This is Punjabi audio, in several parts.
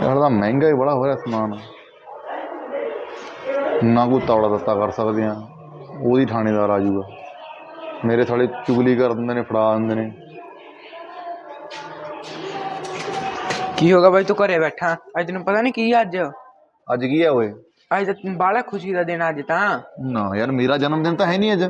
ਯਾਰ ਤਾਂ ਮਹਿੰਗਾ ਹੀ ਬੜਾ ਹੋ ਰਿਹਾ ਸਮਾਨ ਨਾ ਕੋਈ ਤੌੜਾ ਦਿੱਤਾ ਕਰ ਸਕਦੇ ਆ ਉਹਦੀ ਥਾਣੇਦਾਰ ਆ ਜਾਊਗਾ ਮੇਰੇ ਸਾਲੇ ਚੁਗਲੀ ਕਰ ਦਿੰਦੇ ਨੇ ਫੜਾ ਦਿੰਦੇ ਨੇ ਕੀ ਹੋਗਾ ਬਾਈ ਤੂੰ ਘਰੇ ਬੈਠਾ ਅੱਜ ਤੈਨੂੰ ਪਤਾ ਨਹੀਂ ਕੀ ਆ ਅੱਜ ਅੱਜ ਕੀ ਹੈ ਓਏ ਅੱਜ ਤਾਂ ਬਾਲਾ ਖੁਸ਼ੀ ਦਾ ਦਿਨ ਅੱਜ ਤਾਂ ਨਾ ਯਾਰ ਮੇਰਾ ਜਨਮ ਦਿਨ ਤਾਂ ਹੈ ਨਹੀਂ ਅੱਜ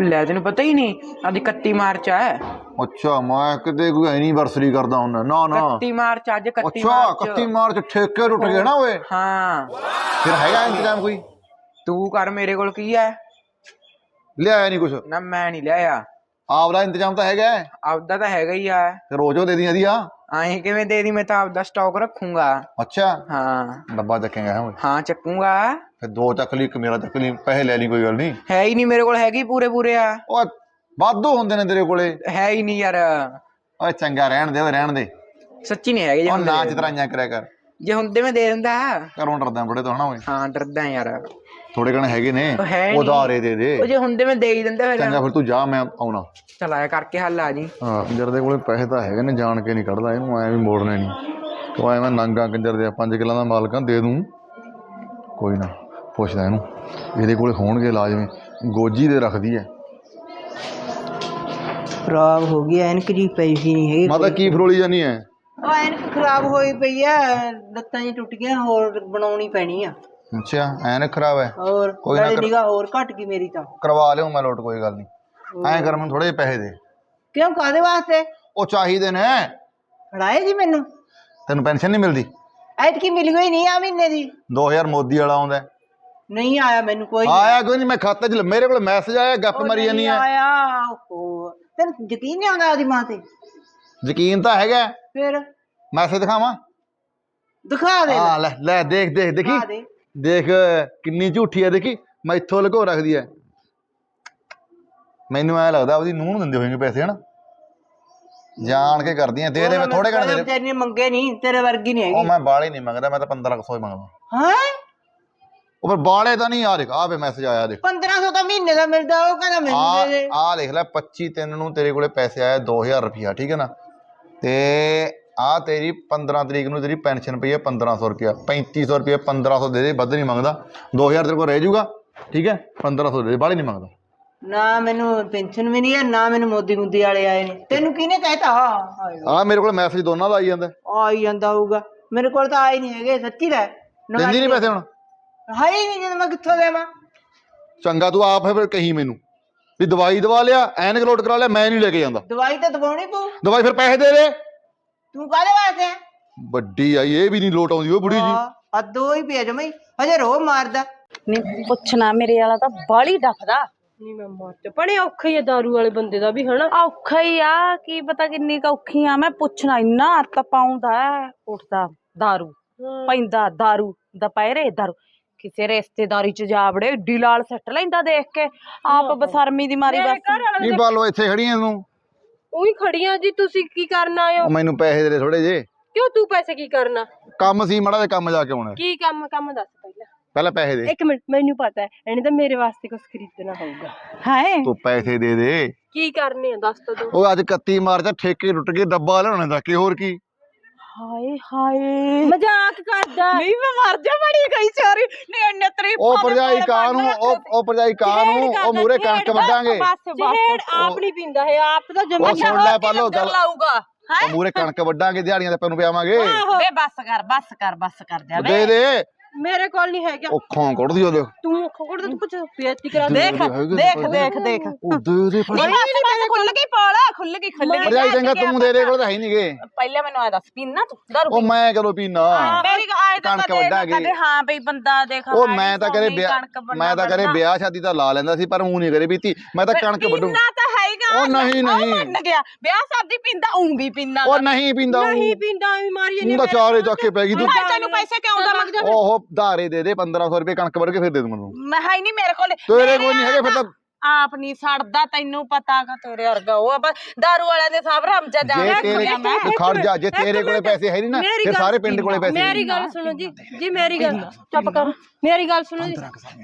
ਲੈ ਤੈਨੂੰ ਪਤਾ ਹੀ ਨਹੀਂ ਅੱਜ 31 ਮਾਰਚ ਹੈ ਅੱਛਾ ਮੈਂ ਕਿਤੇ ਕੋਈ ਐਨੀਵਰਸਰੀ ਕਰਦਾ ਹੁੰਦਾ ਨਾ ਨਾ 31 ਮਾਰਚ ਅੱਜ 31 ਅੱਛਾ ਮਾਰਚ 31 ਮਾਰਚ ਠੇਕੇ ਟੁੱਟ ਗਏ ਨਾ ਓਏ ਹਾਂ ਫਿਰ ਹੈਗਾ ਇੰਤਜ਼ਾਮ ਕੋਈ ਤੂੰ ਕਰ ਮੇਰੇ ਕੋਲ ਕੀ ਹੈ ਲਿਆਇਆ ਨਹੀਂ ਕੁਛ ਨਾ ਮੈਂ ਨਹੀਂ ਲਿਆਇਆ ਆਪਦਾ ਇੰਤਜ਼ਾਮ ਤਾਂ ਹੈਗਾ ਹੈ। ਆਪਦਾ ਤਾਂ ਹੈਗਾ ਹੀ ਆ ਤੇ ਰੋਜ਼ੋ ਦੇ ਦੀਆਂ ਦੀ ਆ ਆਹੀਂ ਕਿਵੇਂ ਦੇ ਦੀ ਮੈਂ ਤਾਂ ਆਪਦਾ ਸਟਾਕ ਰੱਖੂੰਗਾ ਅੱਛਾ ਹਾਂ ਡੱਬਾ ਚੱਕੇਗਾ ਹੈ ਓਏ ਹਾਂ ਚੱਕੂੰਗਾ ਫਿਰ ਦੋ ਚੱਕ ਲਈ ਇੱਕ ਮੇਰਾ ਚੱਕ ਲਈ ਪੈਸੇ ਲੈ ਲਈ ਕੋਈ ਗੱਲ ਨਹੀਂ ਹੈ ਹੀ ਨਹੀਂ ਮੇਰੇ ਕੋਲ ਹੈਗੀ ਪੂਰੇ ਪੂਰੇ ਆ ਓਏ ਵਾਧੂ ਹੁੰਦੇ ਨੇ ਤੇਰੇ ਕੋਲੇ। ਹੈ ਹੀ ਨਹੀਂ ਯਾਰ। ਓਏ ਚੰਗਾ ਰਹਿਣ ਦੇ ਓਏ ਰਹਿਣ ਦੇ। ਸੱਚੀ ਨਹੀਂ ਹੈਗੇ ਜੇ ਉਹ ਹੁੰਦੇ। ਨਾ ਚਤਰਾਈਆਂ ਕਰਿਆ ਕਰ। ਜੇ ਹੁੰਦੇ ਮੈਂ ਦੇ ਦਿੰਦਾ। ਘਰੋਂ ਡਰਦਾ ਬੜੇ ਤੋਂ ਹਨਾ ਓਏ? ਹਾਂ ਡਰਦਾ ਯਾਰ। ਥੋੜੇ ਕਣ ਹੈਗੇ ਨੇ। ਉਹ ਹੈ ਨੀ। ਉਧਾਰੇ ਦੇ ਦੇ। ਜੇ ਹੁੰਦੇ ਮੈਂ ਦੇ ਹੀ ਦਿੰਦਾ ਫਿਰ। ਚੰਗਾ ਫਿਰ ਤੂੰ ਜਾ ਮੈਂ ਆਉਣਾ। ਚਲ ਆਇਆ ਕਰਕੇ ਹੱਲ ਆ ਜੀ। ਹਾਂ ਕੰਜਰ ਦੇ ਕੋਲੇ ਪੈਸੇ ਤਾਂ ਹੈਗੇ ਨੇ ਜਾਣ ਕੇ ਨਹੀਂ ਕੱਢਦਾ ਇਹਨੂੰ ਐ ਵੀ ਮੋੜਨੇ ਨਹੀਂ। ਤੂੰ ਐਵੇਂ ਨੰਗਾ ਕੰਜਰ ਦੇ 5 ਕਿੱਲਾਂ ਦਾ ਮਾਲਕਾਂ ਦੇ ਦੂੰ। ਕੋਈ ਨਾ ਪੁੱਛਦਾ ਇਹਨੂੰ। ਇਹਦੇ ਕੋਲੇ ਹੋਣਗੇ ਲਾਜ਼ਮੀ ਗੋਜੀ ਦੇ ਰੱਖਦੀ ਐ। ਖਰਾਬ ਹੋ ਗਈ ਐਨਕ ਜੀ ਪਈ ਸੀ ਨਹੀਂ ਹੈਗੀ ਮਾਤਾ ਕੀ ਫਰੋਲੀ ਜਾਨੀ ਐ? ਉਹ ਐਨਕ ਖਰਾਬ ਹੋਈ ਪਈ ਆ ਲੱਤਾਂ ਜੀ ਟੁੱਟ ਗਈਆਂ ਹੋਰ ਬਣਾਉਣੀ ਪੈਣੀ ਆ। ਅੱਛਾ ਐਨ ਖਰਾਬ ਐ। ਹੋਰ ਕੋਈ ਨਾ ਨਿਗਾਹ ਹੋਰ ਘਟ ਗਈ ਮੇਰੀ ਤਾਂ। ਕਰਵਾ ਲਿਓ ਮੈਂ ਲੋਟ ਕੋਈ ਗੱਲ ਨਹੀਂ ਐਂ ਕਰ ਮੈਨੂੰ ਥੋੜੇ ਪੈਸੇ ਦੇ। ਕਿਉਂ ਕਾਦੇ ਵਾਸਤੇ? ਉਹ ਚਾਹੀਦੇ ਨੇ। ਫੜਾਏ ਜੀ ਮੈਨੂੰ। ਤੈਨੂੰ ਪੈਨਸ਼ਨ ਨਹੀਂ ਮਿਲਦੀ? ਐਤਕੀ ਮਿਲ ਗਈ ਨਹੀਂ ਆ ਮਹੀਨੇ ਦੀ। 2000 ਮੋਦੀ ਵਾਲਾ ਆਉਂਦਾ। ਨਹੀਂ ਆਇਆ ਮੈਨੂੰ ਕੋਈ। ਆਇਆ ਕੋਈ ਨਹੀਂ ਮੈਂ ਖਾਤੇ 'ਚ ਮੇਰੇ ਕੋਲ ਮੈਸੇਜ ਆਇਆ ਗੱਪ ਮਾਰੀ ਜਾਨੀ ਐ। ਆਇਆ ਓਹੋ। ਤੈਨੂੰ ਯਕੀਨ ਨਹੀਂ ਆਉਂਦਾ ਉਹਦੀ ਮਾਂ ਤੇ? ਯਕੀਨ ਤਾਂ ਹੈਗਾ। ਫਿਰ? ਮੈਸੇਜ ਦਿਖਾਵਾਂ? ਦਿਖਾ ਦੇ। ਹਾਂ ਲੈ ਲੈ ਦੇਖ ਦੇਖ ਦੇਖੀ? ਦਿਖਾ ਦੇ। ਦੇਖ ਕਿੰਨੀ ਝੂਠੀ ਐ ਦੇਖੀ? ਮੈਂ ਇੱਥੋਂ ਲੁਕੋ ਰੱਖਦੀ ਐ ਮੈਨੂੰ ਐ ਲੱਗਦਾ ਉਹਦੀ ਨੂੰਹ ਨੂੰ ਦਿੰਦੇ ਹੋਣਗੇ ਪੈਸੇ ਹਨਾ? ਜਾਣ ਕੇ ਕਰਦੀਆਂ ਦੇ ਦੇ ਮੈਂ ਥੋੜੇ ਘਣ ਦੇ। ਤੇਰੇ ਮੰਗੇ ਨਹੀਂ ਤੇਰੇ ਵਰਗੀ ਨਹੀਂ ਉਹ ਹੈਗੀ। ਮੈਂ ਬਾਲੇ ਨਹੀਂ ਮੰਗਦਾ ਮੈਂ ਤਾਂ 1500 ਹੀ ਮੰਗਦਾ। ਹਾਂ? ਉਹ ਫਿਰ ਬਾਲੇ ਤਾਂ ਨਹੀਂ ਆ ਦੇਖ ਆ ਵੇ ਮੈਸੇਜ ਆਇਆ ਦੇਖ। 1500 ਤਾਂ ਮਹੀਨੇ ਦਾ ਮਿਲਦਾ ਉਹ ਕਹਿੰਦਾ ਮੈਨੂੰ ਆ ਦੇ ਦੇ। ਆ ਲਿਖ ਲੈ 25 ਤਿੰਨ ਨੂੰ ਤੇਰੇ ਕੋਲੇ ਪੈਸੇ ਆਏ 2000 ਰੁਪਿਆ ਠੀਕ ਹੈ ਨਾ? ਤੇ ਆ ਤੇਰੀ 15 ਤਰੀਕ ਨੂੰ ਤੇਰੀ ਪੈਨਸ਼ਨ ਪਈ ਹੈ 1500 ਰੁਪਿਆ 3500 ਰੁਪਿਆ 1500 ਦੇ ਦੇ ਵੱਧ ਨਹੀਂ ਮੰਗਦਾ। 2000 ਤੇਰੇ ਕੋਲ ਰਹਿ ਜਾਊਗਾ ਠੀਕ ਹੈ? 1500 ਦੇ ਦੇ ਬਾਲੇ ਨਹੀਂ ਮੰਗਦਾ। ਨਾ ਮੈਨੂੰ ਪੈਨਸ਼ਨ ਵੀ ਨਹੀਂ ਹੈ ਨਾ ਮੈਨੂੰ ਮੋਦੀ ਮੁੱਦੀ ਵਾਲੇ ਆਏ ਨੇ। ਤੈਨੂੰ ਕਿਹਨੇ ਕਹਿਤਾ? ਆ ਮੇਰੇ ਕੋਲ ਮੈਸੇਜ ਦੋਨਾਂ ਦਾ ਆਈ ਜਾਂਦਾ। ਆ ਹੀ ਜਾਂਦਾ ਹੋਊਗਾ। ਮੇਰੇ ਕੋਲ ਤਾਂ ਆਏ ਨਹੀਂ ਹੈਗੇ ਸੱਚੀ ਲੈ। ਦਿੰਦੀ ਨਹੀਂ ਪੈਸੇ ਹੁਣ। ਹੈ ਹੀ ਨਹੀਂ ਜਦੋਂ ਮੈਂ ਕਿੱਥੋਂ ਦੇਵਾਂ ਚੰਗਾ ਤੂੰ ਆਪ ਫਿਰ ਕਹੀ ਮੈਨੂੰ ਵੀ ਦਵਾਈ ਦਵਾ ਲਿਆ ਐਨਕ ਲੋਟ ਕਰਾ ਲਿਆ ਮੈਂ ਨਹੀਂ ਲੈ ਕੇ ਜਾਂਦਾ ਦਵਾਈ ਤਾਂ ਦਵਾਉਣੀ ਪਊ ਦਵਾਈ ਫਿਰ ਪੈਸੇ ਦੇ ਦੇ ਤੂੰ ਕਾਹਦੇ ਵਾਸਤੇ ਆ? ਵੱਡੀ ਆਈ ਇਹ ਵੀ ਨਹੀਂ ਲੋਟ ਆਉਂਦੀ ਉਹ ਬੁੜੀ ਜੀ ਹਾਂ ਅੱਧੋ ਹੀ ਪਿਆ ਜਮਈ ਹਜੇ ਰੋ ਮਾਰਦਾ ਨਹੀਂ ਪੁੱਛਣਾ ਮੇਰੇ ਵਾਲਾ ਤਾਂ ਬਾਲੀ ਡੱਫਦਾ ਨਹੀਂ ਮੈਂ ਮਰ ਜਾ ਬੜੇ ਔਖਾ ਹੀ ਆ ਦਾਰੂ ਵਾਲੇ ਬੰਦੇ ਦਾ ਵੀ ਹਨਾ ਔਖਾ ਹੀ ਆ ਕੀ ਪਤਾ ਕਿੰਨੀ ਕੁ ਔਖੀ ਆ ਮੈਂ ਪੁੱਛਣਾ ਇੰਨਾ ਅਰਤ ਪਾਉਂਦਾ ਹੈ, ਉੱਠਦਾ दारू ਪੈਂਦਾ दारू ਦੁਪਹਿਰੇ दारू ਕਿਸੇ ਰਿਸ਼ਤੇਦਾਰੀ ਚ ਜਾ ਵੜੇ ਏਡੀ ਲਾਲ ਸੱਟ ਲੈਂਦਾ ਦੇਖ ਕੇ। ਆਪ ਬਸਰਮੀ ਦੀ ਮਾਰੀ ਬਸ। ਕੀ ਬਾਲੋ ਇੱਥੇ ਖੜੀਆਂ ਤੂੰ? ਉਹੀ ਖੜੀਆਂ ਜੀ ਤੁਸੀਂ ਕੀ ਕਰਨ ਆਏ ਹੋ? ਮੈਨੂੰ ਪੈਸੇ ਦੇ ਦੇ ਥੋੜੇ ਜੇ ਕਿਉਂ ਤੂੰ ਪੈਸੇ ਕੀ ਕਰਨਾ? ਕੰਮ ਸੀ ਮੜਾ ਦੇ ਕੰਮ ਜਾ ਕੇ ਆਉਣਾ। ਕੀ ਕੰਮ ਕੰਮ ਦੱਸ ਪਹਿਲਾਂ। ਪਹਿਲਾਂ ਪੈਸੇ ਦੇ। ਇੱਕ ਮਿੰਟ ਮੈਨੂੰ ਪਤਾ ਹੈ ਇਹਨੇ ਤਾਂ ਮੇਰੇ ਵਾਸਤੇ ਕੁਝ ਖਰੀਦਣਾ ਹੋਊਗਾ। ਹੈ ਤੂੰ ਪੈਸੇ ਦੇ ਦੇ। ਕੀ ਕਰਨੇ ਆ ਦੱਸ ਤਾਂ ਦੋ ਉਹ ਅੱਜ 31 ਮਾਰਚ ਆ, ਠੇਕੇ ਟੁੱਟ ਗਏ ਡੱਬਾ ਲਿਆਉਣੇ ਦਾ ਕਿ ਹੋਰ ਕੀ? ਹਾਏ ਹਾਏ। ਮਜ਼ਾਕ ਕਰਦਾ। ਨਹੀਂ ਮੈਂ ਮਰ ਜਾ ਬੜੀ ਗਈ ਸਾਰੀ ਨਹੀਂ ਇੰਨੇ ਤਰੀ ਉਹ ਭਰਜਾਈ ਕਾਂ ਨੂੰ ਉਹ ਉਹ ਭਰਜਾਈ ਕਾਂ ਨੂੰ ਉਹ ਮੂਰੇ ਕਣਕ ਵੱਢਾਂਗੇ। ਜਿਹੜਾ ਆਪ ਨਹੀਂ ਪੀਂਦਾ ਹੈ ਆਪ ਤਾਂ ਜਮਾ ਉਹ ਸੁਣ ਲੈ ਪਾਲੋ ਗੱਲ। ਲਾਊਗਾ। ਉਹ ਮੂਰੇ ਕਣਕ ਵੱਢਾਂਗੇ ਦਿਹਾੜੀਆਂ ਤੇ ਪੈਨੂੰ ਪਿਆਵਾਂਗੇ। ਵੇ ਬੱਸ ਕਰ ਬੱਸ ਕਰ ਬੱਸ ਕਰ ਜਾ ਦੇ ਦੇ। ਮੇਰੇ ਕੋਲ ਨਹੀਂ ਹੈਗਾ। ਉਹ ਖੋਂ ਕੱਢਦੀ ਉਹਦੇ। ਤੂੰ ਖੋੜ ਤੂੰ ਕੁਝ ਬੇਇੱਜ਼ਤੀ ਕਰਾ ਦੇ। ਦੇਖ ਦੇਖ ਦੇਖ ਦੇਖ। ਉਹ ਦੇ ਦੇ ਨਹੀਂ ਬਸ ਬਸ ਖੁੱਲ ਗਈ ਪਾਲਾ ਖੁੱਲ ਗਈ ਖੁੱਲ ਗਈ। ਭਰਜਾਈ ਚੰਗਾ ਤੂੰ ਦੇ ਦੇ ਕੋਲ ਤਾਂ ਹੈ ਨਹੀਂਗੇ ਪਹਿਲਾਂ ਮੈਨੂੰ ਆ ਦੱਸ ਪੀਣਾ ਤੂੰ? ਦਾਰੂ ਉਹ ਮੈਂ ਕਦੋਂ ਪੀਣਾ ਮੇਰੀ ਆਏ ਤਾਂ ਕਣਕ। ਕਦੇ ਹਾਂ ਬਈ ਬੰਦਾ ਦੇਖ ਉਹ ਮੈਂ ਤਾਂ ਕਰੇ ਮੈਂ ਤਾਂ ਕਰੇ। ਵਿਆਹ ਸ਼ਾਦੀ ਤਾਂ ਲਾ ਲੈਂਦਾ ਸੀ ਪਰ ਉਹ ਨਹੀਂ ਕਰੇ ਪੀਤੀ। ਮੈਂ ਤਾਂ ਕਣਕ ਵੱਢੂ। ਉਹ ਨਹੀਂ, ਨਹੀਂ। ਮੰਨ ਗਿਆ। ਵਿਆਹ ਸ਼ਾਦੀ ਪੀਂਦਾ ਉਂ ਵੀ ਪੀਂਦਾ ਉਹ ਨਹੀਂ ਪੀਂਦਾ ਨਹੀਂ ਪੀਂਦਾ ਐਵੇਂ ਮਾਰੀ ਤੂੰ ਤਾਂ ਚਾਰੇ ਚੱਕ ਕੇ ਪੈ ਗਈ ਤੂੰ ਤੈਨੂੰ ਪੈਸੇ ਕਿਉਂ ਦਵਾਂ ਉਹ ਧਾਰੇ ਦੇ ਦੇ 1500 ਰੁਪਏ ਕਣਕ ਕੇ ਫਿਰ ਦੇ ਦੂੰ ਮੈਨੂੰ ਮੈਂ ਹੈ ਨਹੀਂ ਮੇਰੇ ਕੋਲ ਤੇਰੇ ਕੋਲ ਨਹੀਂ ਹੈਗੇ ਫਿਰ ਤਾਂ ਆਪ ਨਹੀਂ ਸੜਦਾ ਤੈਨੂੰ ਪਤਾ ਕਾ ਤੇਰੇ ਵਰਗਾ ਉਹ ਬਸ ਦਾਰੂ ਵਾਲਿਆਂ ਦੇ ਸਭ ਰਮਜਾ ਜਾ ਜੇ ਤੇਰੇ ਤੂੰ ਖੜ ਜਾ ਜੇ ਤੇਰੇ ਕੋਲੇ ਪੈਸੇ ਹੈ ਨਹੀਂ ਨਾ ਮੇਰੀ ਫਿਰ ਗੱਲ- ਸਾਰੇ ਪਿੰਡ ਕੋਲੇ ਪੈਸੇ ਮੇਰੀ ਗੱਲ ਸੁਣੋ ਜੀ ਜੀ ਮੇਰੀ ਗੱਲ ਚੁੱਪ ਕਰ। ਮੇਰੀ ਗੱਲ ਸੁਣੋ ਜੀ।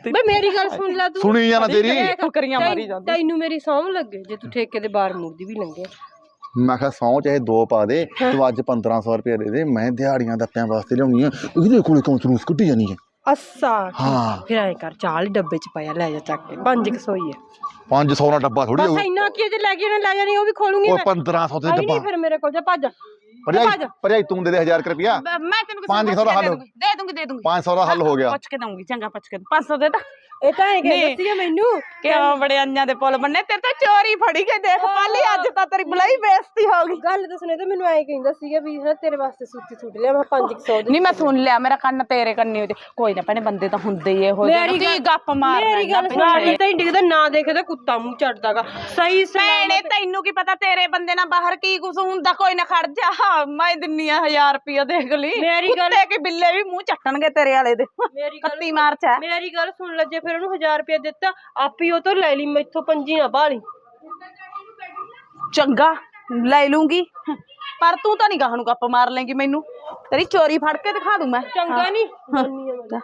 ਬਈ ਮੇਰੀ ਗੱਲ ਸੁਣ ਲੈ ਤੂੰ। ਸੁਣੀ ਜਾਣਾ ਤੇਰੀ। ਦੇਖ, ਟੋਕਰੀਆਂ ਮਾਰੀ ਤੈਨੂੰ- ਤੈਨੂੰ ਮੇਰੀ ਸੌਂ ਲੱਗੇ ਜੇ ਤੂੰ ਠੇਕੇ ਦੇ ਬਾਹਰ ਮੁੜਦੀ ਵੀ ਲੰਘੇ ਮੈਂ ਕਿਹਾ ਸੌ ਚਾਹੇ ਦੋ ਪਾ ਦੇ ਤੂੰ ਅੱਜ 1500 ਰੁਪਏ ਦੇ ਦੇ ਮੈਂ ਦਿਹਾੜੀਆਂ ਦੱਪਿਆਂ ਵਾਸਤੇ ਲਿਆਉਣੀ ਆ। ਇਹਦੇ ਕੋਲੇ ਕੌਣ ਤੂੰ ਕੱਢੀ ਜਾਨੀ ਹੈ ਅੱਛਾ ਹਾਂ। ਫਿਰ ਐ ਕਰ ਚਾਲ ਡੱਬੇ ਚ ਪਾਇਆ ਲੈ ਜਾ ਚੱਕ ਕੇ ਪੰਜ ਕੁ ਸੌ ਹੀ ਹੈ 500 ਦਾ ਡੱਬਾ ਥੋੜੀ ਬਸ ਇੰਨਾ ਕੀ ਜੇ ਲੈ ਕੇ ਨਾ ਲੈ ਜਾਣੀ ਉਹ ਵੀ ਖੋਲੂੰਗੀ ਉਹ ਮੈਂ। 1500 ਦੇ ਆਈ ਡੱਬਾ। ਨਹੀਂ ਫਿਰ ਮੇਰੇ ਕੋਲ ਜਾ ਭੱਜ। ਭਰਜਾਈ ਭਰਜਾਈ ਤੂੰ ਦੇ ਦੇ 1000 ਰੁਪਿਆ ਮੈਂ ਤੈਨੂੰ ਕਿਸੇ ਪੰਜ ਨੂੰ ਸੌ ਦਾ ਪੁੱਛ ਕੇ ਹੱਲ ਦੇ ਦੂੰਗੀ ਦੇ ਦੂੰਗੀ ਦੇ ਦੂੰਗੀ 500 ਦਾ ਹੱਲ ਹੋ ਗਿਆ। ਪੁੱਛ ਕੇ ਦਊਂਗੀ ਚੰਗਾ ਪੁੱਛ ਕੇ 500 ਦੇ ਤਾਂ। ਇਹ ਤਾਂ ਨਹੀਂ। ਮੈਨੂੰ ਕਿਉਂ ਬੜੇ ਅੰਨਿਆਂ ਦੇ ਪੁੱਲ ਬੰਨੇ ਤੇ ਤਾਂ ਚੋਰੀ ਫੜੀ ਕੇ ਦੇਖ ਪਾਲੀ ਅੱਜ ਤਾਂ ਤੇਰੀ ਬੁਲਾਈ ਬੇਇੱਜ਼ਤੀ ਹੋ ਗਈ। ਗੱਲ ਦੱਸਣੇ ਤੇ ਮੈਨੂੰ ਐ ਕਹਿੰਦਾ ਸੀਗਾ ਵੀ ਹਾਂ ਤੇਰੇ ਵਾਸਤੇ ਸੂਤੀ ਸੂਟ ਲਿਆ ਮੈਂ ਪੰਜ ਕੁ ਸੌ ਦੀ ਨਹੀਂ ਮੈਂ ਸੁਣ ਲਿਆ ਮੇਰਾ ਕੰਨ ਤੇਰੇ ਕੰਨੇ ਉਹਦੇ। ਕੋਈ ਨਾ ਭੈਣੇ ਬੰਦੇ ਤਾਂ ਹੁੰਦੇ ਹੀ ਇਹੋ ਜਿਹੇ ਮੇਰੀ ਕੀ ਗੱਲ- ਗੱਪ ਮਾਰ ਮੇਰੀ ਗੱਲ ਸੁਣਾ ਕੇ ਤਾਂ ਡਿੱਗਦਾ ਨਾ ਦੇਖਦਾ ਕੁੱਤਾ ਮੂੰਹ ਚੜਦਾਗਾ। ਸਹੀ ਭੈਣੇ ਤੈਨੂੰ ਕੀ ਪਤਾ ਤੇਰੇ ਬੰਦੇ ਨਾਲ ਬਾਹਰ ਕੀ ਕੁਝ ਹੁੰਦਾ ਕੋਈ ਨਾ ਖੜ ਜਾ। ਹਾਂ, ਮੈਂ ਦਿੰਨੀ ਆ 1000 ਰੁਪਇਆ ਦੇਖ ਲਈ। ਮੇਰੀ ਗੱਲ- ਕੁੱਤੇ ਕੀ ਬਿੱਲੇ ਵੀ ਮੂੰਹ ਚੱਟਣਗੇ ਤੇਰੇ ਵਾਲੇ ਦੇ। ਮੇਰੀ ਗੱਲ ਕੱਤੀ ਮਾਰਚ ਹੈ। ਮੇਰੀ ਗੱਲ ਸੁਣ ਲੈ ਜੇ ਫਿਰ ਉਹਨੂੰ 1000 ਰੁਪਏ ਦਿੱਤਾ ਆਪੀ ਉਹ ਤੋਂ ਲੈ ਲਈ ਮੈਥੋਂ ਪੰਜੀ ਨਾ ਬਾਲੀ ਚੰਗਾ ਲੈ ਲੂੰਗੀ। ਪਰ ਤੂੰ ਤਾਂ ਨਹੀਂ ਗਾਹ ਨੂੰ ਗੱਪ ਮਾਰ ਲੇਂਗੀ ਮੈਨੂੰ। ਤੇਰੀ ਚੋਰੀ ਫੜ ਕੇ ਦਿਖਾ ਦੂੰ ਮੈਂ। ਚੰਗਾ ਨਹੀਂ ਮੰਨੀ ਆ ਮੈਂ। ਲੈ,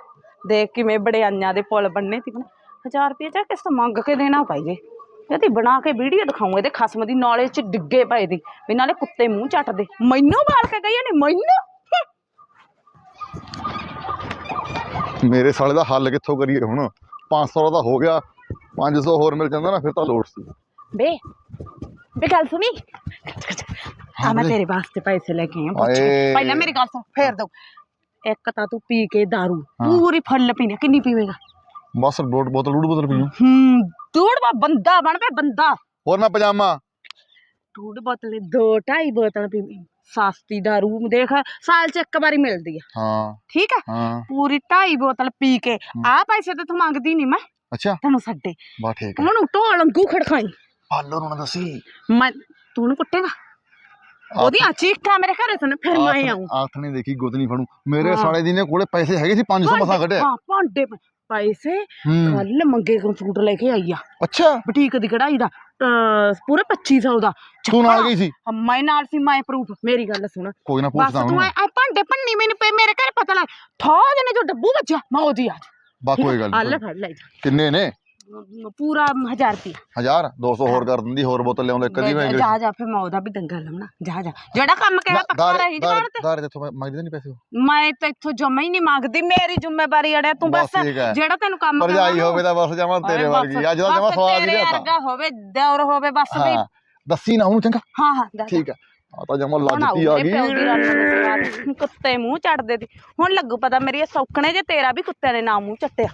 ਦੇਖ ਕਿਵੇਂ ਬੜੇ ਅੰਨਿਆਂ ਦੇ ਪੁੱਲ ਬੰਨੇ ਤੀ 1000 ਰੁਪਏ ਚਾ ਕਿਸ ਤੋਂ ਮੰਗ ਕੇ ਦੇਣਾ ਪਾਈ ਜੇ। ਇਹਦੀ ਬਣਾ ਕੇ ਵੀਡੀਓ ਦਿਖਾਉਂ ਇਹਦੇ ਖਸਮ ਦੀ ਨਾਲੇ ਚ ਡਿੱਗੇ ਪਏ ਦੀ। ਵੀ ਨਾਲੇ ਕੁੱਤੇ ਮੂੰਹ ਚੱਟਦੇ ਮੈਨੂੰ ਬਾਲ ਕੇ ਗਈ ਨੇ ਮੈਨੂੰ? ਮੇਰੇ ਸਾਲੇ ਦਾ ਹੱਲ ਕਿੱਥੋਂ ਕਰੀਏ ਹੁਣ? 500 ਦਾ ਹੋ ਗਿਆ 500 ਹੋਰ ਮਿਲ ਜਾਂਦਾ ਨਾ ਫਿਰ ਤਾਂ ਲੋੜ ਸੀ। ਬੇ ਬੇ ਗੱਲ ਸੁਣੀ? ਆ ਮੈਂ ਤੇਰੇ ਵਾਸਤੇ ਪੈਸੇ ਲੈ ਕੇ ਆਈ ਆਂ ਪੁੱਛ। ਪਹਿਲਾਂ ਮੇਰੀ ਗੱਲ ਸੁਣ ਫੇਰ ਦਊ ਇੱਕ ਤਾਂ ਤੂੰ ਪੀ ਕੇ दारू ਪੂਰੀ ਫੁੱਲ ਪੀਣੀ ਕਿੰਨੀ ਪੀਵੇਂਗਾ? ਬਸ ਡੋਟ ਬੋਤਲ ਡੂਡ ਬੋਤਲ ਪੀਓ ਹੂੰ ਦੂੜ ਬੰਦਾ ਬਣ ਪੇ ਬੰਦਾ। ਹੋਰ ਨਾ ਪਜਾਮਾ। ਡੂੜ ਬੋਤਲ ਦੋ ਢਾਈ ਬੋਤਲ ਪੀ ਸਸਤੀ दारू ਦੇਖ ਸਾਲ ਚ ਇੱਕ ਵਾਰੀ ਮਿਲਦੀ ਆ। ਹਾਂ। ਠੀਕ ਆ? ਹਾਂ। ਪੂਰੀ ਢਾਈ ਬੋਤਲ ਪੀ ਕੇ ਆ ਪੈਸੇ ਤੇ ਤੂੰ ਮੰਗਦੀ ਨਹੀਂ ਮੈਂ। ਅੱਛਾ। ਤੈਨੂੰ ਛੱਡੇ ਬਾ ਠੀਕ ਹੈ ਉਹਨੂੰ ਢੋਲ ਅੰਗੂ ਖੜਖਾਈ ਪਾਲੋ ਨੂੰ ਨਾ ਦੱਸੀ। ਮੈਂ ਤੂੰ ਉਹਨੂੰ ਕੁੱਟੇਗਾ? ਉਹਦੀ ਆ ਚੀਕਾਂ ਮੇਰੇ ਘਰੇ ਸੁਣ ਫਿਰ ਮੈਂ ਆਉਂ ਆਥ ਨਹੀਂ ਦੇਖੀ ਗੁੱਤ ਨਹੀਂ ਫੜੂ। ਮੇਰੇ। ਸਾਲੇ ਦੀ ਨੇ ਕੋਲੇ ਪੈਸੇ ਹੈਗੇ ਸੀ 500 ਮਸਾ ਕੱਢਿਆ ਹਾਂ ਭਾਂਡੇ ਪ- ਪੈਸੇ ਹੂੰ। ਕੱਲ ਮੰਗੇ ਕੰਪਿਊਟਰ ਲੈ ਕੇ ਆਈ ਆ। ਅੱਛਾ। ਬੁਟੀਕ ਦੀ ਕਢਾਈ ਦਾ ਅਹ ਪੂਰੇ 2500 ਦਾ। ਤੂੰ ਨਾਲ। ਗਈ ਸੀ? ਹਾਂ, ਮੈਂ ਨਾਲ ਸੀ ਮੈਂ ਪ੍ਰੂਫ ਮੇਰੀ ਗੱਲ ਸੁਣ। ਕੋਈ ਨਾ ਬਸ ਪੁੱਛਦਾ ਤੂੰ ਉਹਨੂੰ ਆ ਭਾਂਡੇ ਭੰਨੀ ਮੈਨੂੰ ਪਏ ਮੇਰੇ ਘਰ ਪਤਾ ਲੱਗ ਦੇ ਨੇ ਜੋ ਡੱਬੂ ਵੱਜਾ ਮੈਂ ਉਹਦੀ ਆ। ਬਾ ਕੋਈ ਗੱਲ ਹੱਲ ਨਹੀਂ ਫੜ ਲੈ ਜਾ। ਕਿੰਨੇ ਨੇ? ਪੂਰਾ 1000 ਰੁਪਏ 1000 200 ਹੋਰ ਕਰ ਦਿੰਦੀ ਹੋਰ ਬੋਤਲ ਲਿਆਉਂਦੇ ਕਦੀ ਮੈਂ ਜਾ ਜਾ ਫਿਰ ਮੈਂ ਉਹਦਾ ਵੀ ਦੰਗਾ ਲਾਉਣਾ। ਜਾ ਜਾ। ਜਿਹੜਾ ਕੰਮ ਕਿਹਾ ਪੱਕਾ ਰਹੀ ਜਵਾਨ ਤੇ। ਦਾਰ ਦੇਖੋ ਮੰਗਦੇ ਨਹੀਂ ਪੈਸੇ? ਮੈਂ ਤਾਂ ਇੱਥੋਂ ਜਮਾ ਹੀ ਨਹੀਂ ਮੰਗਦੀ ਮੇਰੀ ਜ਼ਿੰਮੇਵਾਰੀ ਅੜਿਆ ਤੂੰ ਬਸ। ਜਿਹੜਾ ਤੈਨੂੰ ਕੰਮ ਭਰਜਾਈ ਕਰਾਉਣਾ ਹੋਵੇ ਤਾਂ ਬਸ ਜਮਾ ਤੇਰੇ ਵਰਗੀ ਅੱਜ ਦਾ ਜਮਾ ਸਵਾਦ ਹੀ ਰਿਹਾ ਵਰਗਾ ਹੋਵੇ ਦੌਰ ਹੋਵੇ ਬਸ ਵੀ। ਦੱਸੀ ਨਾ ਉਹਨੂੰ ਚੰਗਾ। ਹਾਂ ਹਾਂ। ਠੀਕ ਹੈ। ਆ ਤਾਂ ਜਮਾ ਲੱਜਤੀ ਆ ਦੀ ਗਈ। ਕੁੱਤੇ ਮੂੰਹ ਚੜਦੇ ਤੀ ਹੁਣ ਲੱਗੂ ਪਤਾ ਮੇਰੀ ਸੌਕਣੇ ਜੇ ਤੇਰਾ ਵੀ ਕੁੱਤਿਆਂ ਨੇ ਨਾ ਮੂੰਹ ਚੱਟਿਆ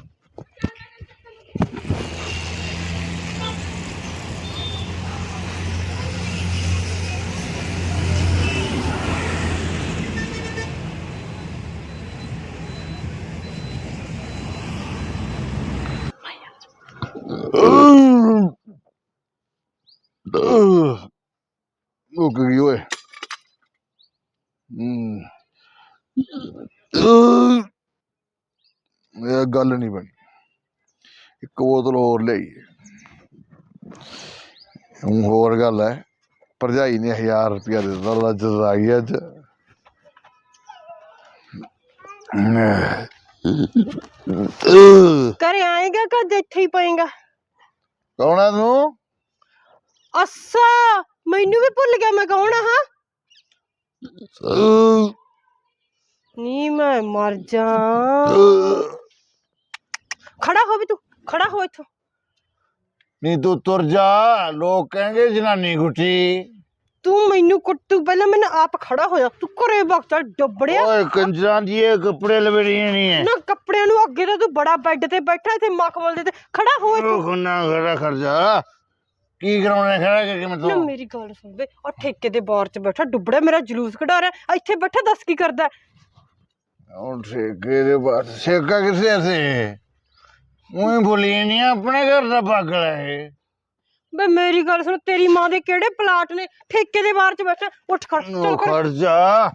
ਮੁੱਕ ਗਈ ਓਏ ਹੂੰ ਇਹ ਗੱਲ ਨਹੀਂ ਬਣੀ। ਇੱਕ ਬੋਤਲ ਹੋਰ ਲਈ ਹੁਣ ਹੋਰ ਗੱਲ ਹੈ। ਭਰਜਾਈ ਨੇ 1000 ਰੁਪਇਆ ਦੇ ਦਿੱਤਾ ਲੱਜ ਆ ਗਈ ਅੱਜ। ਘਰੇ ਆਏਗਾ ਕਦ ਇੱਥੇ ਹੀ ਪਏਗਾ? ਕੌਣ ਹੈ ਤੂੰ? ਅੱਛਾ ਮੈਨੂੰ ਵੀ ਭੁੱਲ ਗਿਆ ਮੈਂ ਕੌਣ ਆ ਹਾਂ? ਨੀ ਮੈਂ ਮਰ ਜਾ। ਖੜਾ ਹੋ ਵੀ ਤੂੰ ਖੜਾ ਹੋ ਇੱਥੋਂ ਨਹੀਂ ਤੂੰ ਤੁਰ ਜਾ ਲੋਕ ਕਹਿੰਗੇ ਜਨਾਨੀ ਗੁੱਟੀ ਤੂੰ ਮੈਨੂੰ ਕੁੱਟੂ ਪਹਿਲਾਂ ਮੈਨੂੰ ਆਪ ਖੜਾ ਹੋਇਆ ਤੂੰ ਘਰੇ ਵਕਤ ਡੱਬੜਿਆ ਓਏ ਕੰਜਰਾਂ ਦੀ ਇਹ ਕੱਪੜੇ ਲਵੇੜੀਆਂ ਨਹੀਂ ਹੈ ਨਾ ਕੱਪੜਿਆਂ ਨੂੰ ਅੱਗੇ ਤਾਂ ਤੂੰ ਬੜਾ ਬੈੱਡ ਤੇ ਬੈਠਾ ਇੱਥੇ ਮਖਮਲ ਦੇ ਤੇ ਖੜਾ ਹੋ ਇੱਥੋਂ ਉਹ ਖੁਨਾ ਖੜਾ ਖਰਚਾ ਕੀ ਕਰਾਉਣਾ ਖੜਾ ਕਿ ਮੈਂ ਨਾ ਤੋਂ ਮੇਰੀ ਗੱਲ ਸੁਣ ਵੇ ਆ ਠੇਕੇ ਦੇ ਬਾਰ ਚ ਬੈਠਾ ਡੁੱਬੜਿਆ ਮੇਰਾ ਜਲੂਸ ਕਢਾ ਰਿਹਾ ਇੱਥੇ ਬੈਠਾ ਦੱਸ ਕੀ ਕਰਦਾ ਉਹ ਠੇਕੇ ਦੇ ਬਾਅਦ ਠੇਕਾ ਕਿਸੇ ਐਸੇ ਉਹ ਬੋਲੀ ਨਹੀਂ ਆਪਣੇ ਘਰ ਦਾ ਪਾਗਲ ਹੈ ਬੇ ਮੇਰੀ ਗੱਲ ਸੁਣ ਤੇਰੀ ਮਾਂ ਦੇ ਕਿਹੜੇ ਪਲਾਟ ਨੇ? ਠੇਕੇ ਦੇ ਬਾਰ ਚ ਬੈਠਾ ਉੱਠ ਖੜ ਚੱਲ ਉਹ ਖੜ ਖਰਚਾ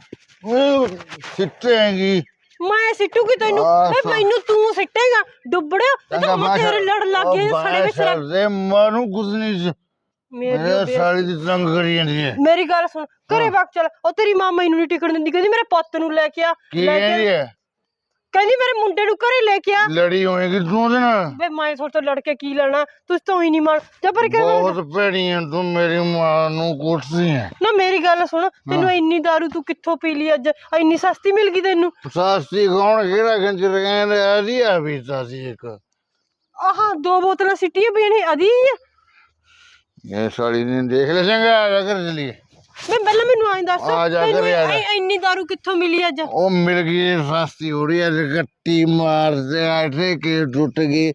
ਉਹ ਸਿੱਟੇਗੀ। ਮੈਂ ਸਿੱਟੂਗੀ ਤੈਨੂੰ? ਆਹ ਬੇ ਸਾ- ਮੈਨੂੰ ਤੂੰ ਸਿੱਟੇਗਾ। ਡੁੱਬੜਿਆ ਇਹ ਤਾਂ ਮੈਂ ਤੇਰੇ ਲੜ ਲੱਗ ਗਏ ਸੜੇ ਵਿੱਚ ਰੱਖ। ਦੇ ਮਾਰੂ ਕੁਝ ਨਹੀਂ ਸੀ। ਮੇਰੀ ਮੇਰੇ ਬੇ- ਸਾਲੀ ਦੀ ਤੰਗ ਕਰੀ ਜਾਂਦੀ ਹੈ। ਮੇਰੀ ਗੱਲ ਸੁਣ ਘਰੇ ਵਗ ਚੱਲ। ਉਹ ਤੇਰੀ ਮਾਂ ਮੈਨੂੰ ਨਹੀਂ ਟਿਕਣ ਦਿੰਦੀ ਕਹਿੰਦੀ ਮੇਰੇ ਪੁੱਤ ਨੂੰ ਲੈ ਕੇ ਆ। ਕੀ ਲੈ ਕੇ ਕਹਿੰਦੀ ਹੈ? ਕਹਿੰਦੀ ਮੇਰੇ ਮੁੰਡੇ ਨੂੰ ਘਰੇ ਲੈ ਕੇ ਆ। ਲੜੀ ਹੋਏਗੀ ਤੂੰ ਉਹਦੇ ਨਾਲ? ਵੇ ਮੈਂ ਤੁਹਾਡੇ ਤੋਂ ਲੜ ਕੇ ਕੀ ਲੈਣਾ ਤੁਸੀਂ ਤਾਂ ਹੀ ਨਹੀਂ ਮੰਨ ਜਾ ਪਰ ਕਰ ਬਹੁਤ ਭੈੜੀ ਹੈ ਤੂੰ ਮੇਰੀ ਮਾਂ ਨੂੰ ਕੁੱਟਦੀ ਹੈ ਨਾ ਮੇਰੀ ਗੱਲ ਸੁਣ ਤੈਨੂੰ ਇੰਨੀ ਦਾਰੂ ਤੂੰ ਕਿੱਥੋਂ ਪੀ ਲਈ ਅੱਜ? ਇੰਨੀ ਸਸਤੀ ਮਿਲ ਗਈ ਤੈਨੂੰ? ਸਾਸਤੀ ਕੌਣ ਕਿਹੜਾ ਗੰਜਰ ਕਹਿੰਦੇ ਆਦੀਆ ਪੀਤਾ ਸੀ ਇੱਕ। ਆਹ ਦੋ ਬੋਤਲਾਂ ਸਿੱਟੀਆਂ ਪਈਆਂ ਨੇ ਅਦੀ ਇਹ ਸਾਲੀ ਨੇ ਦੇਖ ਲੈ ਚੰਗਾ ਆ ਕਰ ਚਲੀਏ। ਮੈਂ ਪਹਿਲਾਂ ਮੈਨੂੰ ਆਈ ਦੱਸ ਆ ਜਾ ਤੈਨੂੰ ਘਰੇ ਆ ਜਾ। ਇ- ਇੰਨੀ ਦਾਰੂ ਕਿੱਥੋਂ ਮਿਲੀ ਅੱਜ? ਉਹ ਮਿਲ ਗਈ ਸਸਤੀ ਹੋ ਰਹੀ ਹੈ ਗੱਟੀ ਮਾਰਦੇ ਆਠੇ ਕੇ ਟੁੱਟ ਗਈ।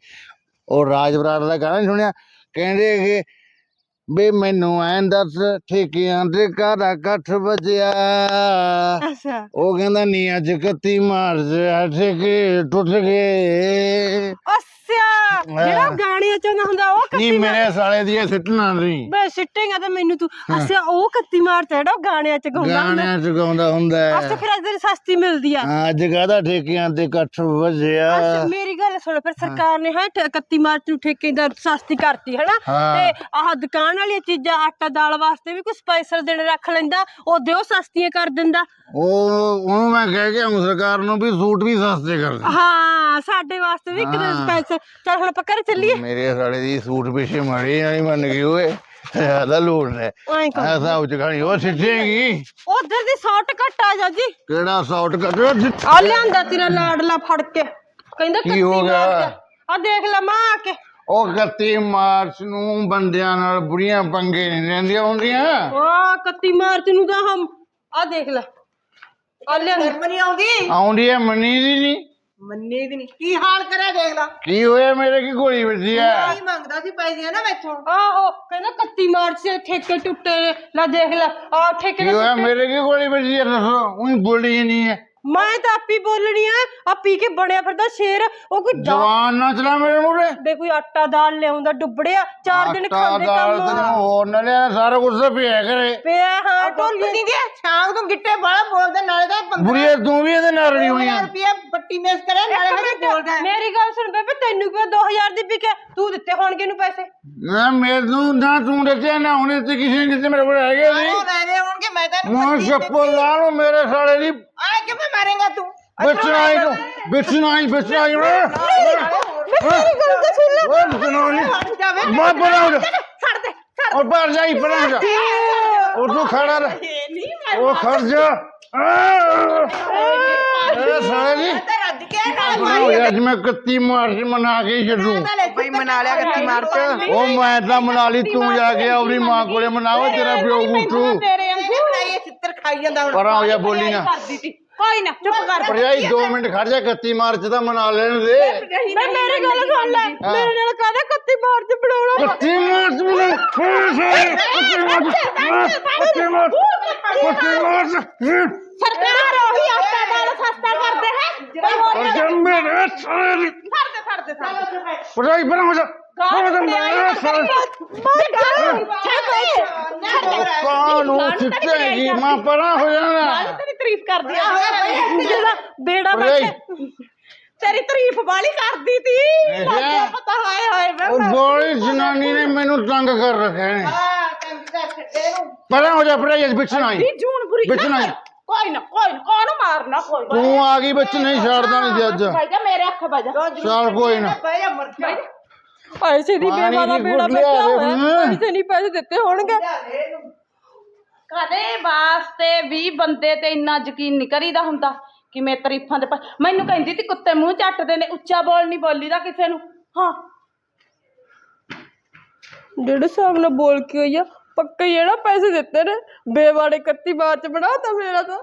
ਉਹ ਰਾਜ ਬਰਾੜ ਦਾ ਗਾਣਾ ਨੀ ਸੁਣਿਆ? ਕਹਿੰਦੇ ਕਿ ਬੇ ਮੈਨੂੰ ਐਂ ਦੱਸ ਠੇਕਿਆਂ ਕਾਹਦਾ ਇਕੱਠ ਬਚਿਆ ਅੱਛਾ। ਉਹ ਕਹਿੰਦਾ ਨੀ ਅੱਜ ਕੱਤੀ ਮਾਰਦੇ ਆਠੇ ਕੇ ਟੁੱਟ ਗਏ। ਅੱਛਾ। ਜਿਹੜਾ ਗਾਣਿਆਂ ਚ ਨਾ ਹੁੰਦਾ ਉਹ ਨੀ ਕੱਤੀ ਮੇਰੇ ਸਾਲੇ ਦੀ ਸਿੱਟਣਾ ਨਹੀਂ। ਬੇ ਸਿੱਟੇਗਾ ਤਾਂ ਮੈਨੂੰ ਤੂੰ। ਅੱਛਾ ਉਹ ਕੱਤੀ ਮਾਰ ਤੇ ਜਿਹੜਾ ਗਾਣਿਆਂ ਚ ਗਾਉਂਦਾ ਹੁੰਦਾ। ਗਾਣਿਆਂ ਚ ਗਾਉਂਦਾ ਹੁੰਦਾ ਹੈ। ਅੱਛਾ ਫਿਰ ਅੱਜ ਤੇਰੀ ਸਸਤੀ ਮਿਲਦੀ ਆ। ਅੱਜ ਕਾਹਦਾ ਠੇਕਿਆਂ ਤੇ ਇਕੱਠ ਵਜਿਆ? ਅੱਛਾ ਮੇਰੀ ਗੱਲ ਸੁਣ ਫਿਰ ਸਰਕਾਰ ਨੇ ਹੈ 31 ਮਾਰਚ ਨੂੰ ਸਸਤੀ ਕਰਤੀ ਹੈਨਾ? ਹਾਂ। ਤੇ ਆਹ ਦੁਕਾਨ ਵਾਲੀਆਂ ਚੀਜ਼ਾਂ ਆਟਾ ਦਾਲ ਵਾਸਤੇ ਵੀ ਕੋਈ ਸਪੈਸ਼ਲ ਦਿਨ ਰੱਖ ਲੈਂਦਾ ਉਹਦੇ ਉਹ ਸਸਤੀਆਂ ਕਰ ਦਿੰਦਾ। ਉਹ ਉਹਨੂੰ ਮੈਂ ਕਹਿ ਕੇ ਆਉਂ ਸਰਕਾਰ ਨੂੰ ਵੀ ਸੂਟ ਵੀ ਸਸਤੇ ਕਰ ਦੇ। ਹਾਂ ਸਾਡੇ ਵਾਸਤੇ ਵੀ ਇੱਕ ਦਿਨ ਸਪੈਸ਼ਲ ਚੱਲ ਹੁਣ ਆਪਾਂ ਘਰੇ ਚੱਲੀਏ। ਮੇਰੇ ਸਾਲੇ ਦੀ ਸੂਟ ਪਿੱਛੇ ਮੜੀ ਨਹੀਂ ਮੰਨ ਗਈ ਓਏ ਆਦਾ ਲੋੜ ਨੇ ਐਂ ਕਰ। ਐਸਾ ਉੱਚ ਖਾਣੀ ਉਹ ਸਿੱਟੇਗੀ ਉਧਰ ਦੀ ਸ਼ਾਰਟ ਕੱਟ ਆ ਜਾ ਜੀ। ਕਿਹੜਾ ਸੌਟ ਕੱਟ ਆ ਲਿਆਂਦਾ ਤੇਰਾ ਲਾਡਲਾ ਫੜ ਕੇ। ਕਹਿੰਦਾ ਕੀ ਹੋ ਕੱਤੀ ਗਿਆ? ਮਾਰ ਕੇ। ਆ ਦੇਖ ਲੈ ਮਾਂ ਆ ਕੇ। ਉਹ 31 ਮਾਰਚ ਨੂੰ ਬੰਦਿਆਂ ਨਾਲ ਬੁੜੀਆਂ ਪੰਗੇ ਨਹੀਂ ਰਹਿੰਦੀਆਂ ਹੁੰਦੀਆਂ। ਆ 31 ਮਾਰਚ ਨੂੰ ਤਾਂ ਹਮ ਆ ਦੇਖ ਲੈ। ਆ ਮਨੀ ਆਉਂਦੀ ਆਉਂਦੀ ਹੈ ਮੰਨੀ ਦੀ ਨਹੀਂ। ਮੰਨੇ ਦੀ ਨਹੀਂ। ਕੀ ਹਾਲ ਕਰਿਆ ਦੇਖ ਲਾ। ਕੀ ਹੋਇਆ ਮੇਰੇ ਕੀ ਗੋਲੀ ਵੱਜੀ ਆ? ਕੀ ਮੰਗਦਾ ਸੀ ਪੈਸੇ ਨਾ ਮੈਥੋਂ। ਆਹੋ ਕਹਿੰਦਾ 31 ਮਾਰਚ ਸੇ ਠੇਕੇ ਟੁੱਟੇ ਨੇ। ਲੈ ਦੇਖ ਲੈ ਆ ਠੇਕੇ ਕੀ ਹੋਇਆ ਮੇਰੇ ਕੀ ਗੋਲੀ ਵੱਜੀ ਆ ਦੱਸੋ। ਉਹੀ ਬੋਲੀ ਨਹੀਂ ਹੈ। ਮੈਂ ਤਾਂ ਆਪੀ ਬੋਲਣੀ ਆ ਆ ਪੀ ਕੇ ਬਣਿਆ ਫਿਰਦਾ ਸ਼ੇਰ ਉਹ ਕੋਈ ਦਾ- ਜਵਾਨ ਨਾ ਚਲਾ ਮੇਰੇ ਮੂਹਰੇ। ਬੇ ਕੋਈ ਆਟਾ ਦਾਲ ਲਿਆਉਂਦਾ ਡੁੱਬੜਿਆ ਚਾਰ ਦਿਨ ਖਾਂਦੇ ਕੰਮ। ਹੋਰ ਨਾ ਲਿਆ ਸਾਰਾ ਕੁਝ ਤਾਂ ਪਿਆ ਕਰੇ ਪਿਆ ਹਾਂ ਢੋਲੀ। ਨਹੀਂ ਦੇ ਸ਼ਾਮ ਨੂੰ ਗਿੱਟੇ ਵਾਲਾ ਬੋਲਦਾ ਨਾਲੇ ਦਾ 15 ਬੁੜੀਏ ਤੂੰ ਵੀ ਇਹਦੇ ਨਾਲ ਰਲੀ ਹੋਈ ਆ। ਰੁਪਏ ਪੱਟੀ ਮੇਸ ਕਰਿਆ ਨਾਲੇ ਹਜੇ ਬੋਲਦਾ। ਹੈ। ਮੇਰੀ ਗੱਲ ਸੁਣ ਬੇਬੇ ਤੈਨੂੰ ਕਿਉਂ 2000 ਦੀ ਵਿਕੇ ਤੂੰ ਦਿੱਤੇ ਹੋਣਗੇ ਇਹਨੂੰ ਪੈਸੇ। ਨਾ ਮੈਨੂੰ ਨਾ ਤੂੰ ਦੱਸਿਆ ਨਾ ਉਹਨੇ ਤੇ ਕਿਸੇ ਨੇ ਦਿੱਤੇ ਮੇਰੇ ਕੋਲ ਹੈਗੇ ਉਹ ਨਹੀਂ ਲੈ ਦੇ ਹੋਣਗੇ ਮੈਂ ਤਾਂ ਮੈਂ ਚੱਪਲ ਲਾ ਲਓ ਮੇਰੇ ਸਾਲੇ ਦੀ। ਆ ਕਿਵੇਂ ਮਾਰੇਗਾ ਤੂੰ? ਨਾ ਮੇਰੀ ਗੱਲ ਤਾਂ ਸੁਣ ਲੈ। ਓਏ ਮੈਂ ਛੱਡ ਦੇ ਛੱਡ ਉਹ ਬਾਹਰ ਜਾਈ ਤੂੰ ਖੜਾ ਰਹਿ ਖੜ ਜਾ। ਸਾਲੇ ਅੱਜ ਮੈਂ 31 ਮਾਰਚ ਮਨਾ ਕੇ ਛੱਡੂ। ਬਈ ਮਨਾ ਲਿਆ ਕੱਤੀ ਮਾਰਚ ਉਹ ਮੈਂ ਤਾਂ ਮਨਾ ਲਈ ਤੂੰ ਜਾ ਕੇ ਆਪਣੀ ਮਾਂ ਕੋਲੇ ਮਨਾਓ ਤੇਰਾ ਪਿਓ ਗੁੱਟੂ ਤੇਰੇ ਇਹਨੇ ਬਣਾਈ ਇਹ ਚਿੱਤਰ ਖਾਈ ਜਾਂਦਾ ਹੁਣ। ਪਰਾਂ ਹੋ ਜਾ ਬੋਲੀ ਨਾ। ਕਰਦੀ ਤੀ ਕੋਈ ਨਾ ਚੁੱਪ ਕਰ ਭਰਜਾਈ 2 ਮਿੰਟ ਖੜ ਜਾ 31 ਮਾਰਚ ਦਾ ਮਨਾ ਲੈਣ ਦੇ। ਮੈਂ ਮੇਰੀ ਗੱਲ ਸੁਣ ਲੈ। ਮੇਰੇ ਨਾਲ ਕਾਹਦਾ 31 ਮਾਰਚ ਬਣਾਉਣਾ? 31 ਮਾਰਚ ਮਨਾ ਫੇਰ ਸਾਰੇ 31 ਮਾਰਚ 31 ਮਾਰਚ 31 ਮਾਰਚ ਸਰਕਾਰ ਉਹੀ ਆਟਾ ਦਾਲ ਸਸਤਾ ਕਰਦੇ ਹੈ। ਔਰ ਜੰਮੇ ਨੇ ਸਾਰੇ ਦੀ। ਫੜਦੇ ਫੜਦੇ ਫੜਦੇ ਭਰਜਾਈ ਪਰਾਂ ਹੋ ਜਾ। ਪਰਾਂ ਹੋ ਜਾ ਮੇਰੇ ਸਾਰੇ ਕਾਂ ਨੂੰ ਸਿੱਟੇਗੀ ਮਾਂ ਪਰਾਂ ਹੋ ਜਾਣਾ ਤੇਰੀ ਤਾਰੀਫ ਕਰਦੀ ਆ ਜਿਹੜਾ ਬੇੜਾ ਭਰਜਾਈ ਬੈਠੇ ਤੇਰੀ ਤਾਰੀਫ ਵਾਲੀ ਕਰਦੀ ਤੀ ਇਹ ਪਤਾ ਹਾਏ ਹਾਏ ਉਹ ਗੋਲੀ ਜਨਾਨੀ ਨੇ ਮੈਨੂੰ ਤੰਗ ਕਰ ਰੱਖਿਆ ਨੇ ਆ ਕੰਜ ਦਾ ਛੱਡੇ ਨੂੰ ਪਰਾਂ ਹੋ ਜਾ ਭਰਜਾਈ ਵਿੱਚ ਨਾ ਆਈ ਜੂਨ ਬੁਰੀ ਵਿੱਚ ਨਾ ਆਈ ਕੋਈ ਨਾ ਕੋਈ ਨਾ ਕੋਣ ਮਾਰਨਾ ਕੋਈ ਨਾ ਤੂੰ ਆ ਗਈ ਵਿੱਚ ਨਹੀਂ ਛੱਡਦਾ ਨਹੀਂ ਤੇ ਅੱਜ ਭਾਈ ਜਾ ਮੇਰੇ ਅੱਖ ਵਜਾ ਚੱਲ ਕੋਈ ਨਾ ਪੈ ਜਾ ਮਰ ਜਾ ਪੈਸੇ ਦੀ ਪਾਣੀ ਬੇਵਾ ਦਾ ਦੀ ਬੇੜਾ ਗੁੱਡ ਬੈਠਾ ਲਿਆ ਹੋਇਆ ਦੇ। ਪੈਸੇ ਨਹੀਂ ਪੈਸੇ ਦਿੱਤੇ ਹੋਣਗੇ ਕਦੇ ਵਾਸਤੇ ਵੀ ਬੰਦੇ ਤੇ ਇੰਨਾ ਯਕੀਨ ਨਹੀਂ ਕਰੀਦਾ ਹੁੰਦਾ ਕਿ ਮੈਂ ਤਾਰੀਫਾਂ ਦੇ ਪ- ਮੈਨੂੰ ਕਹਿੰਦੀ ਤੀ ਕੁੱਤੇ ਮੂੰਹ ਚੱਟਦੇ ਨੇ, ਉੱਚਾ ਬੋਲ ਨਹੀਂ ਬੋਲੀਦਾ ਕਿਸੇ ਨੂੰ। ਹਾਂ। ਜਿਹੜੇ ਹਿਸਾਬ ਨਾਲ ਬੋਲ ਕੇ ਹੋਈ ਆ, ਪੱਕੇ ਹੀ ਜਿਹੜਾ ਪੈਸੇ ਦਿੱਤੇ ਨੇ। ਬੇਵਾੜੇ 31 ਬਣਾ ਤਾ ਮੇਰਾ ਤਾਂ।